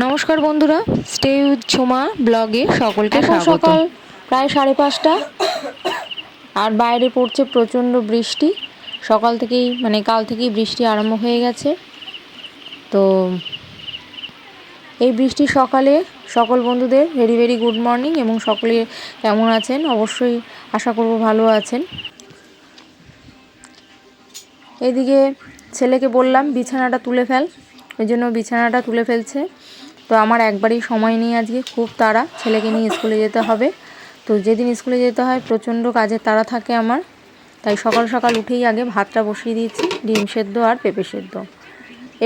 নমস্কার বন্ধুরা stay with Soma ব্লগে সকলকে সকাল প্রায় সাড়ে পাঁচটা আর বাইরে পড়ছে প্রচণ্ড বৃষ্টি। সকাল থেকেই মানে কাল থেকেই বৃষ্টি আরম্ভ হয়ে গেছে। তো এই বৃষ্টির সকালে সকল বন্ধুদের ভেরি ভেরি গুড মর্নিং এবং সকলে কেমন আছেন? অবশ্যই আশা করব ভালো আছেন। এদিকে ছেলেকে বললাম বিছানাটা তুলে ফেল। ওই জন্য বিছানাটা তুলে ফেলছে। তো আমার একবারই সময় নেই আজকে, খুব তাড়া। ছেলেকে নিয়ে স্কুলে যেতে হবে। তো যেদিন স্কুলে যেতে হয়, প্রচণ্ড কাজের তাড়া থাকে আমার। তাই সকাল সকাল উঠেই আগে ভাতটা বসিয়ে দিয়েছি, ডিম সেদ্ধ আর পেঁপে সেদ্ধ।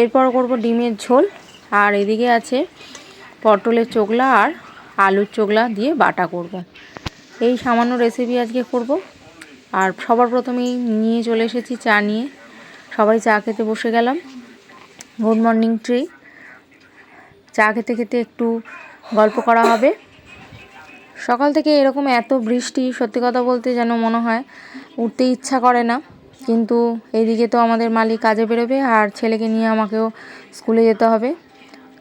এরপর করব ডিমের ঝোল। আর এদিকে আছে পটলের চোগলা আর আলুর চোগলা দিয়ে বাটা করব। এই সামান্য রেসিপি আজকে করব। আর সবার প্রথমেই নিয়ে চলে এসেছি চা নিয়ে। সবাই চা খেতে বসে গেলাম। গুড মর্নিং ট্রি চা খেতে খেতে একটু গল্প করা হবে। সকাল থেকে এরকম এত বৃষ্টি, সত্যি কথা বলতে যেন মনে হয় উঠতে ইচ্ছা করে না। কিন্তু এইদিকে তো আমাদের মালিক কাজে বেরোবে আর ছেলেকে নিয়ে আমাকেও স্কুলে যেতে হবে।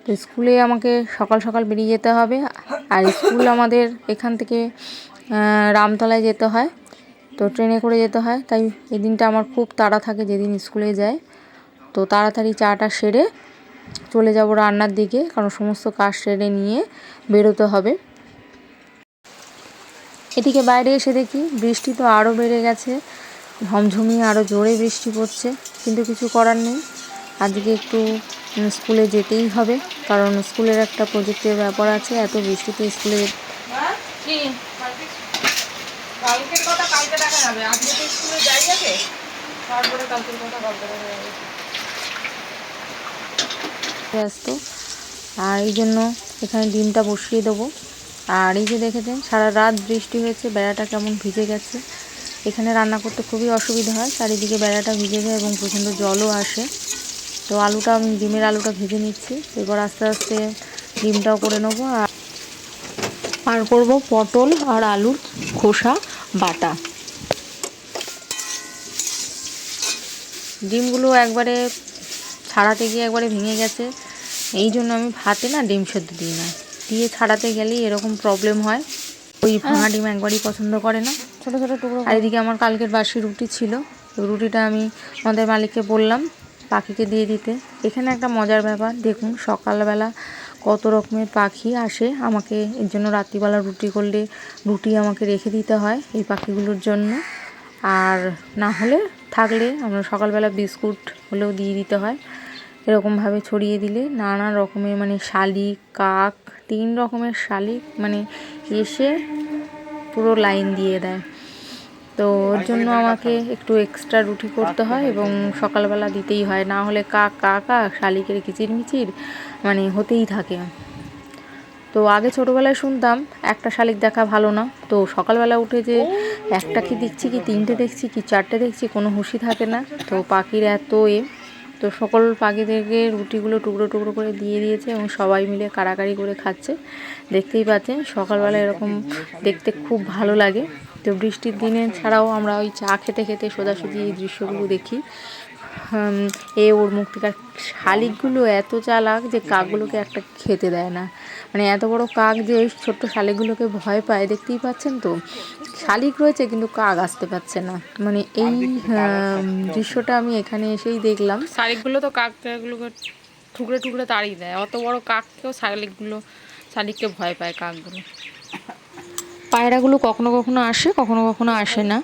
তো স্কুলে আমাকে সকাল সকাল বেরিয়ে যেতে হবে। আর স্কুল আমাদের এখান থেকে রামতলায় যেতে হয়। তো ট্রেনে করে যেতে হয়। তাই এদিনটা আমার খুব তাড়া থাকে যেদিন স্কুলে যায়। তো তাড়াতাড়ি চাটা সেরে চলে যাব রান্নার দিকে, কারণ সমস্ত কাজ সেরে নিয়ে বেরোতে হবে। এদিকে বাইরে এসে দেখি বৃষ্টি তো আরও বেড়ে গেছে, ঝমঝমিয়ে আরও জোরে বৃষ্টি পড়ছে, কিন্তু কিছু করার নেই। আজকে একটু স্কুলে যেতেই হবে, কারণ স্কুলের একটা প্রজেক্টের ব্যাপার আছে, এত বৃষ্টিতে স্কুলে কথা কালকে দেখা যাবে, আজকে তো স্কুলে যাই তারপরে কালকের কথা কালকে দেখা যাবে। ব্যস্ত আর এই জন্য এখানে ডিমটা বসিয়ে দেবো। আর এই যে দেখেছেন, সারা রাত বৃষ্টি হয়েছে, বেড়াটা কেমন ভিজে গেছে। এখানে রান্না করতে খুবই অসুবিধা হয়, চারিদিকে বেড়াটা ভিজে যায় এবং প্রচণ্ড জলও আসে। তো আলুটা, আমি ডিমের আলুটা ভেজে নিচ্ছি। এবার আস্তে আস্তে ডিমটাও করে নেব। আর আর করব পটল আর আলুর খোসা, বাটা। ডিমগুলো একবারে ছাড়াতে গিয়ে একবারে ভেঙে গেছে। এই জন্য আমি ভাতে না ডিম সেদ্ধ দিই না। দিয়ে ছাড়াতে গেলেই এরকম প্রবলেম হয়। ওই ভাঙা ডিম একবারই পছন্দ করে না। ছোটো ছোটো টুকরো আর এদিকে আমার কালকের বাসি রুটি ছিল। রুটিটা আমি আমাদের মালিককে বললাম পাখিকে দিয়ে দিতে। এখানে একটা মজার ব্যাপার দেখুন সকালবেলা কত রকমের পাখি আসে। আমাকে এর জন্য রাত্রিবেলা রুটি করলে রুটি আমাকে রেখে দিতে হয় এই পাখিগুলোর জন্য। আর না হলে থাকলে আমরা সকালবেলা বিস্কুট হলেও দিয়ে দিতে হয়। এরকমভাবে ছড়িয়ে দিলে নানা রকমের মানে শালিক কাক তিন রকমের শালিক মানে এসে পুরো লাইন দিয়ে দেয়। তো ওর জন্য আমাকে একটু এক্সট্রা রুটি করতে হয় এবং সকালবেলা দিতেই হয়। না হলে কাক কাক শালিকের কিচিরমিচির মানে হতেই থাকে। তো আগে ছোটোবেলায় শুনতাম একটা শালিক দেখা ভালো না। তো সকালবেলা উঠে যে একটা কি দেখছি কি তিনটে দেখছি কি চারটে দেখছি কোনো হুঁশি থাকে না। তো পাখির এত এ তো সকল পাখিদেরকে রুটিগুলো টুকরো টুকরো করে দিয়ে দিয়েছে এবং সবাই মিলে কাড়াকাড়ি করে খাচ্ছে। দেখতেই পাচ্ছেন, সকালবেলা এরকম দেখতে খুব ভালো লাগে। তো বৃষ্টির দিনে ছাড়াও আমরা ওই চা খেতে খেতে সোজাসুজি এই দৃশ্যগুলো দেখি। এ ওর আর শালিকগুলো এত চালাক যে কাকগুলোকে একটা খেতে দেয় না। মানে এত বড় কাক যে ছোট্ট শালিকগুলোকে ভয় পায়, দেখতেই পাচ্ছেন তো? শালিক রয়েছে কিন্তু কাক আসতে পারছে না। মানে এই দৃশ্যটা আমি এখানে এসেই দেখলাম। শালিকগুলো তো কাকগুলোকে ঠুকরে ঠুকরে তাড়িয়ে দেয়। অত বড় কাককেও শালিকগুলো শালিককে ভয় পায় কাকগুলো। পায়রাগুলো কখনো কখনো আসে কখনো কখনো আসে না।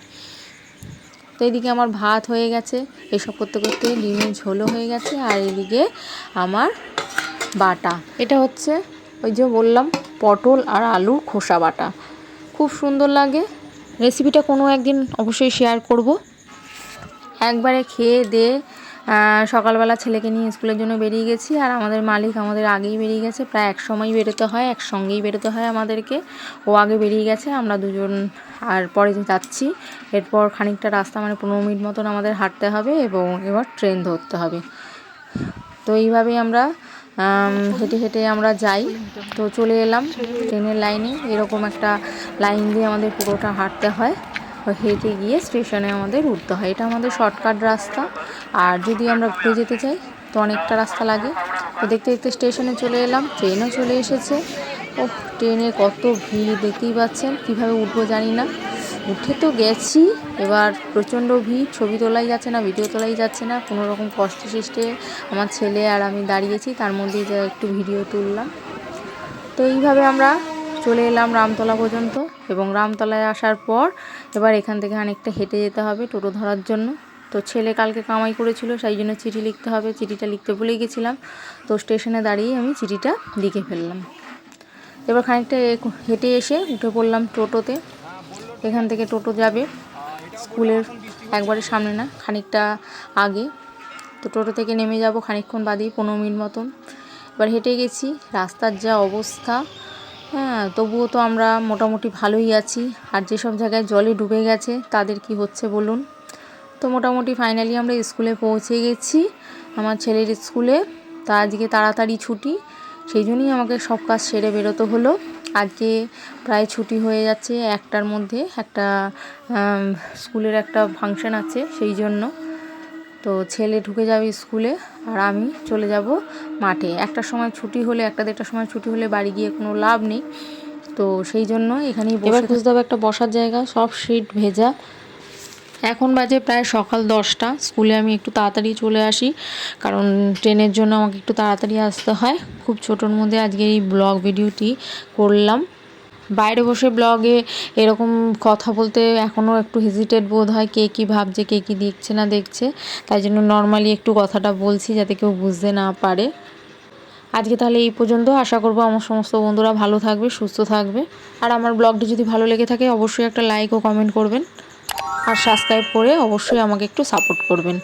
তো এদিকে আমার ভাত হয়ে গেছে। এসব করতে করতে ডিমের ঝোলও হয়ে গেছে আর এদিকে আমার বাটা। এটা হচ্ছে ওই যে বললাম পটল আর আলুর খোসা বাটা। খুব সুন্দর লাগে। রেসিপিটা কোনো একদিন অবশ্যই শেয়ার করব। একবারে খেয়ে দে সকালবেলা ছেলেকে নিয়ে স্কুলের জন্য বেরিয়ে গেছি, আর আমাদের মালিক আমাদের আগেই বেরিয়ে গেছে, প্রায় এক সময় বেরোতে হয়, একসঙ্গেই বেরোতে হয় আমাদেরকে। ও আগে বেরিয়ে গেছে, আমরা দুজন আর পরে যাচ্ছি। এরপর খানিকটা রাস্তা মানে পনেরো মিনিট মতন আমাদের হাঁটতে হবে এবং এবার ট্রেন ধরতে হবে। তো এইভাবেই আমরা হেঁটে হেঁটে আমরা যাই। তো চলে এলাম ট্রেনের লাইনে। এরকম একটা লাইন দিয়ে আমাদের পুরোটা হাঁটতে হয়। হেঁটে গিয়ে স্টেশনে আমাদের উঠতে হয়। এটা আমাদের শর্টকাট রাস্তা। আর যদি আমরা ঘুরে যেতে চাই, তো অনেকটা রাস্তা লাগে। তো দেখতে দেখতে স্টেশনে চলে এলাম। ট্রেনও চলে এসেছে। ও ট্রেনে কত ভিড়, দেখতেই পাচ্ছেন। কীভাবে উঠবো জানি না। উঠে তো গেছি, এবার প্রচণ্ড ভিড়, ছবি তোলাই যাচ্ছে না ভিডিও তোলাই যাচ্ছে না, কোনো রকম কষ্ট সৃষ্টে আমার ছেলে আর আমি দাঁড়িয়েছি, তার মধ্যেই যা একটু ভিডিও তুললাম। তো এইভাবে আমরা চলে এলাম রামতলা পর্যন্ত, এবং রামতলায় আসার পর এবার এখান থেকে অনেকটা হেঁটে যেতে হবে টোটো ধরার জন্য। তো ছেলে কালকে কামাই করেছিল, সেই জন্য চিঠি লিখতে হবে, চিঠিটা লিখতে ভুলে গেছিলাম। তো স্টেশনে দাঁড়িয়ে আমি চিঠিটা লিখে ফেললাম। এবার খানিকটা হেঁটে এসে উঠে পড়লাম টোটোতে। এখান থেকে টোটো যাবে স্কুলের একবারে সামনে না, খানিকটা আগে। তো টোটো থেকে নেমে যাব খানিকক্ষণ বাদেই, পনেরো মিনিট মতন। এবার হেঁটে গেছি, রাস্তার যা অবস্থা হ্যাঁ তবুও তো আমরা মোটামুটি ভালোই আছি। আর যেসব জায়গায় জলে ডুবে গেছে, তাদের কি হচ্ছে বলুন? তো মোটামুটি ফাইনালি আমরা স্কুলে পৌঁছে গেছি। আমার ছেলের স্কুলে, তা আজকে তাড়াতাড়ি ছুটি, সেই জন্যই আমাকে সব কাজ সেরে বেরোতে হলো। আজকে প্রায় ছুটি হয়ে যাচ্ছে একটার মধ্যে একটা স্কুলের একটা ফাংশন আছে সেই জন্য। তো ছেলে ঢুকে যাবে স্কুলে আর আমি চলে যাব মাঠে। একটার সময় ছুটি হলে একটা দেড়টার সময় ছুটি হলে বাড়ি গিয়ে কোনো লাভ নেই। তো সেই জন্য এখানেই এবার খুঁজতে হবে একটা বসার জায়গা সব সিট ভেজা। এখন বাজে প্রায় সকাল দশটা। স্কুলে আমি একটু তাড়াতাড়ি চলে আসি, কারণ ট্রেনের জন্য আমাকে একটু তাড়াতাড়ি আসতে হয়। খুব ছোটোর মধ্যে আজকে এই ব্লগ ভিডিওটি করলাম। বাইরে বসে ব্লগে এরকম কথা বলতে এখনও একটু হেজিটেট বোধ হয়, কে কী ভাবছে, কে কী দেখছে না দেখছে। তাই জন্য নর্মালি একটু কথাটা বলছি যাতে কেউ বুঝতে না পারে। আজকে তাহলে এই পর্যন্ত। আশা করব আমার সমস্ত বন্ধুরা ভালো থাকবে, সুস্থ থাকবে। আর আমার ব্লগটি যদি ভালো লেগে থাকে, অবশ্যই একটা লাইক ও কমেন্ট করবেন। আর সাবস্ক্রাইব করে অবশ্যই আমাকে একটু সাপোর্ট করবেন।